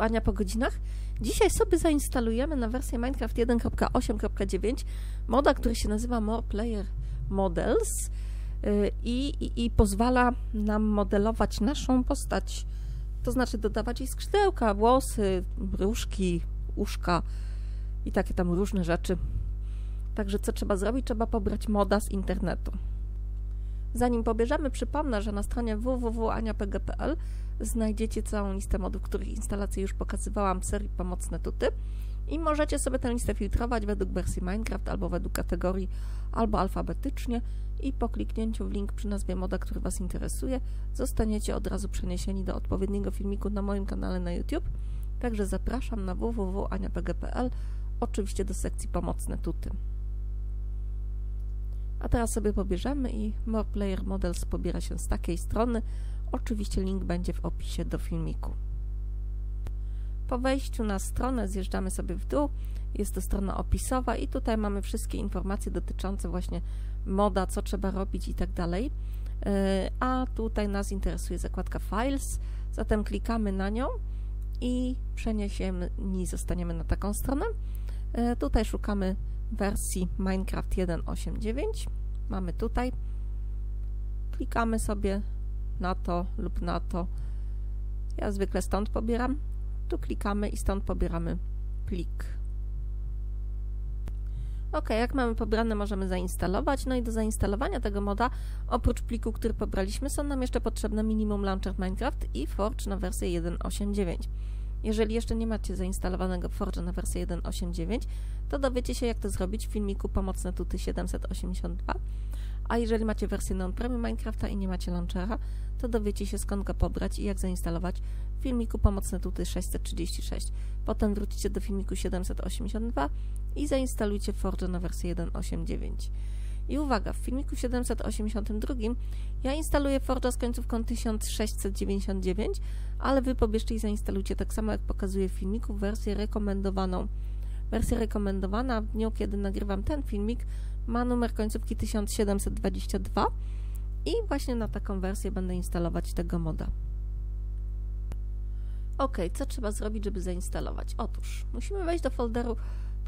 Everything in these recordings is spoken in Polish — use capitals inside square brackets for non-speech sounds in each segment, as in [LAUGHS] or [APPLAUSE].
Ania po godzinach. Dzisiaj sobie zainstalujemy na wersję Minecraft 1.8.9 moda, który się nazywa More Player Models y, i, i, i pozwala nam modelować naszą postać. To znaczy dodawać jej skrzydełka, włosy, różki, uszka i takie tam różne rzeczy. Także co trzeba zrobić? Trzeba pobrać moda z internetu. Zanim pobierzemy, przypomnę, że na stronie www.aniapg.pl znajdziecie całą listę modów, których instalację już pokazywałam w serii Pomocne Tuty i możecie sobie tę listę filtrować według wersji Minecraft albo według kategorii, albo alfabetycznie i po kliknięciu w link przy nazwie moda, który Was interesuje, zostaniecie od razu przeniesieni do odpowiedniego filmiku na moim kanale na YouTube. Także zapraszam na www.aniapg.pl, oczywiście do sekcji Pomocne Tuty. A teraz sobie pobierzemy i More Player Models pobiera się z takiej strony. Oczywiście link będzie w opisie do filmiku. Po wejściu na stronę zjeżdżamy sobie w dół. Jest to strona opisowa i tutaj mamy wszystkie informacje dotyczące właśnie moda, co trzeba robić i tak dalej. E, a tutaj nas interesuje zakładka Files, zatem klikamy na nią i przeniesiemy, zostaniemy na taką stronę. E, tutaj szukamy wersji Minecraft 1.8.9. Mamy tutaj. Klikamy sobie na to lub na to. Ja zwykle stąd pobieram. Tu klikamy i stąd pobieramy plik. Ok, jak mamy pobrane, możemy zainstalować. No i do zainstalowania tego moda, oprócz pliku, który pobraliśmy, są nam jeszcze potrzebne minimum launcher Minecraft i Forge na wersję 1.8.9. Jeżeli jeszcze nie macie zainstalowanego Forge na wersję 1.8.9, to dowiecie się, jak to zrobić w filmiku Pomocne Tuty 782. A jeżeli macie wersję non-premium Minecrafta i nie macie launchera, to dowiecie się skąd go pobrać i jak zainstalować w filmiku Pomocne Tuty 636. Potem wrócicie do filmiku 782 i zainstalujcie Forge na wersję 1.8.9. I uwaga, w filmiku 782 ja instaluję Forge'a z końcówką 1699, ale Wy pobierzcie i zainstalujcie tak samo jak pokazuję w filmiku wersję rekomendowaną. Wersja rekomendowana w dniu, kiedy nagrywam ten filmik, ma numer końcówki 1722 i właśnie na taką wersję będę instalować tego moda. Ok, co trzeba zrobić, żeby zainstalować? Otóż musimy wejść do folderu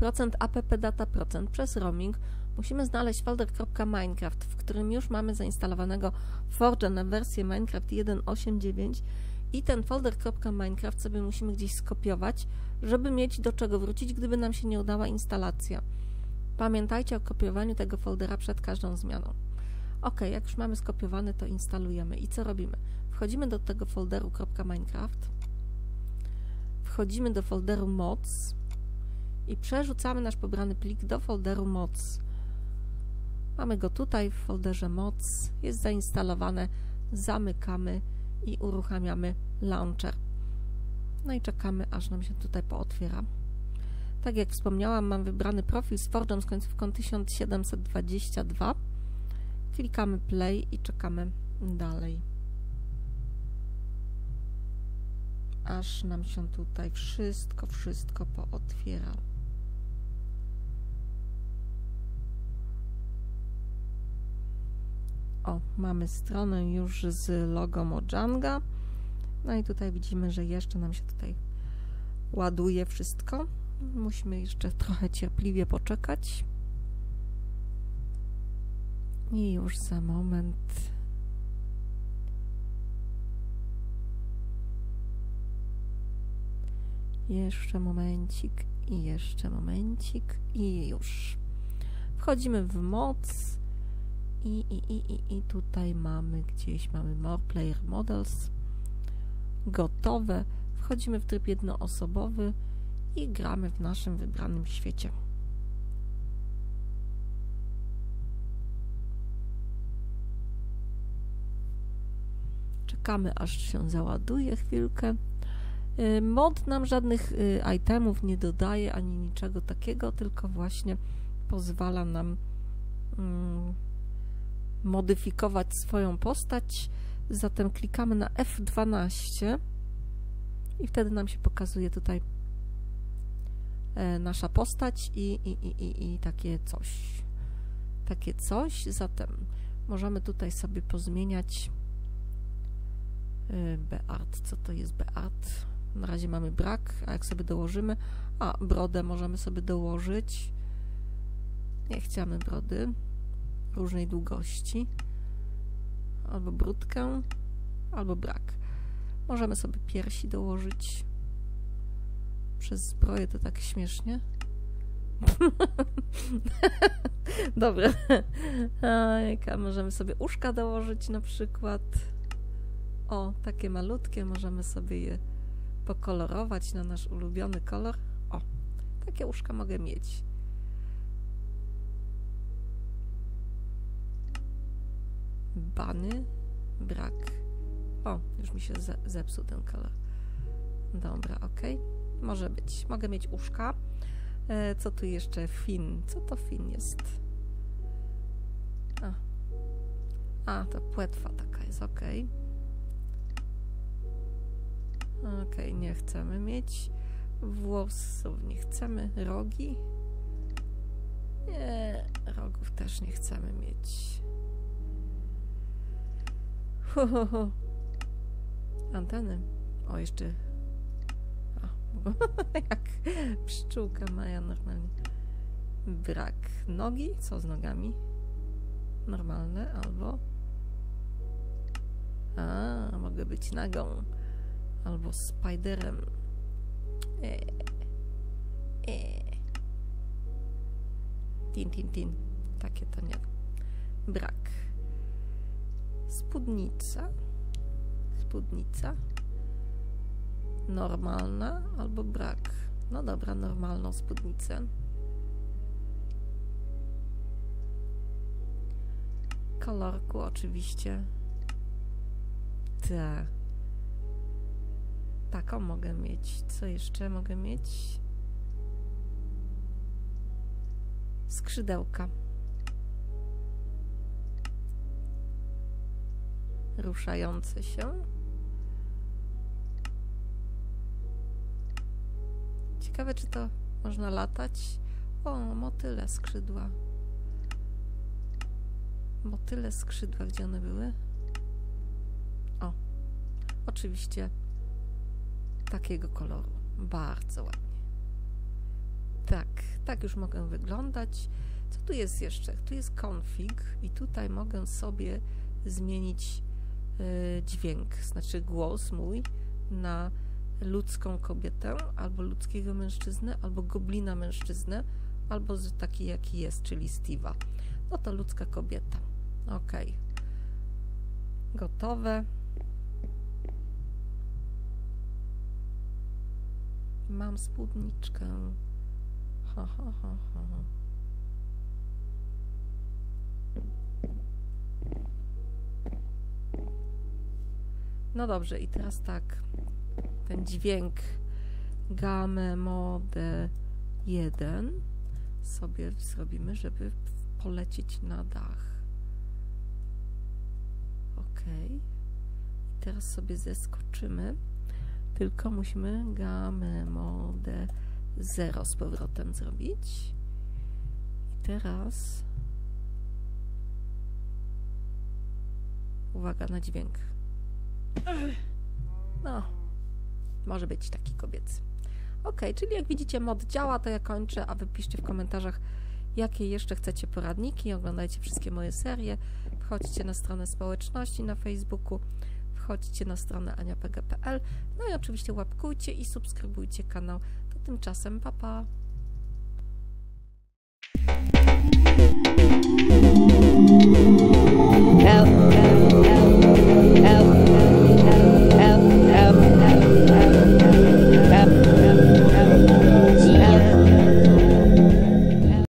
%appdata% przez roaming, musimy znaleźć folder .minecraft, w którym już mamy zainstalowanego Forge na wersję Minecraft 1.8.9 i ten folder .minecraft sobie musimy gdzieś skopiować, żeby mieć do czego wrócić, gdyby nam się nie udała instalacja. Pamiętajcie o kopiowaniu tego foldera przed każdą zmianą. Ok, jak już mamy skopiowany, to instalujemy. I co robimy? Wchodzimy do tego folderu .minecraft, wchodzimy do folderu mods i przerzucamy nasz pobrany plik do folderu mods. Mamy go tutaj w folderze mods, jest zainstalowane, zamykamy i uruchamiamy launcher. No i czekamy, aż nam się tutaj pootwiera. Tak jak wspomniałam, mam wybrany profil z Forge'em z końcówką 1722. Klikamy play i czekamy dalej. Aż nam się tutaj wszystko, wszystko pootwiera. O, mamy stronę już z logo Mojanga. No i tutaj widzimy, że jeszcze nam się tutaj ładuje wszystko. Musimy jeszcze trochę cierpliwie poczekać. I już za moment. Jeszcze momencik i jeszcze momencik i już. Wchodzimy w moc i, i, i, i, i tutaj mamy gdzieś, mamy More Player Models gotowe. Wchodzimy w tryb jednoosobowy i gramy w naszym wybranym świecie. Czekamy aż się załaduje chwilkę. Y, mod nam żadnych y, itemów nie dodaje ani niczego takiego, tylko właśnie pozwala nam mm, modyfikować swoją postać. Zatem klikamy na F12 i wtedy nam się pokazuje tutaj nasza postać i, i, i, i takie coś. Takie coś, zatem możemy tutaj sobie pozmieniać e, Beart. Co to jest Beart? Na razie mamy brak, a jak sobie dołożymy, a brodę możemy sobie dołożyć. Nie chciamy brody różnej długości. Albo brudkę, albo brak. Możemy sobie piersi dołożyć. Przez zbroję to tak śmiesznie. [LAUGHS] Dobra. [LAUGHS] A, możemy sobie uszka dołożyć na przykład. O, takie malutkie, możemy sobie je pokolorować na nasz ulubiony kolor. O, takie uszka mogę mieć. Bany, brak. O, już mi się zepsuł ten kolor. Dobra, ok. Może być. Mogę mieć uszka. E, co tu jeszcze? Fin. Co to fin jest? A, A to płetwa taka jest, ok. Ok, nie chcemy mieć włosów, nie chcemy rogi. Nie, rogów też nie chcemy mieć. Ho, ho, ho. Anteny. O, jeszcze. [LAUGHS] Jak pszczółka maja normalnie. Brak nogi. Co z nogami? Normalne albo. A, mogę być nagą. Albo spiderem. E, e. Tin, tin, tin. Takie to nie. Brak. Spódnica. Spódnica. Normalna albo brak. No dobra, normalną spódnicę. Kolorku oczywiście. Tak. Taką mogę mieć. Co jeszcze mogę mieć? Skrzydełka. Ruszające się. Ciekawe, czy to można latać. O, motyle skrzydła. Motyle skrzydła, gdzie one były? O, oczywiście takiego koloru. Bardzo ładnie. Tak, tak już mogę wyglądać. Co tu jest jeszcze? Tu jest config i tutaj mogę sobie zmienić y, dźwięk, znaczy głos mój na ludzką kobietę, albo ludzkiego mężczyznę, albo goblina mężczyznę, albo taki jaki jest, czyli Steve'a. No to ludzka kobieta. Ok. Gotowe. Mam spódniczkę. Ha, ha, ha, ha. No dobrze, i teraz tak. Ten dźwięk gamę mode 1 sobie zrobimy, żeby polecieć na dach. Ok. I teraz sobie zeskoczymy tylko musimy gamę mode 0 z powrotem zrobić. I teraz uwaga na dźwięk. No, może być taki kobiecy. Ok, czyli jak widzicie mod działa, to ja kończę, a wy piszcie w komentarzach, jakie jeszcze chcecie poradniki, oglądajcie wszystkie moje serie, wchodźcie na stronę społeczności na Facebooku, wchodźcie na stronę aniapg.pl, no i oczywiście łapkujcie i subskrybujcie kanał. To tymczasem papa. Pa.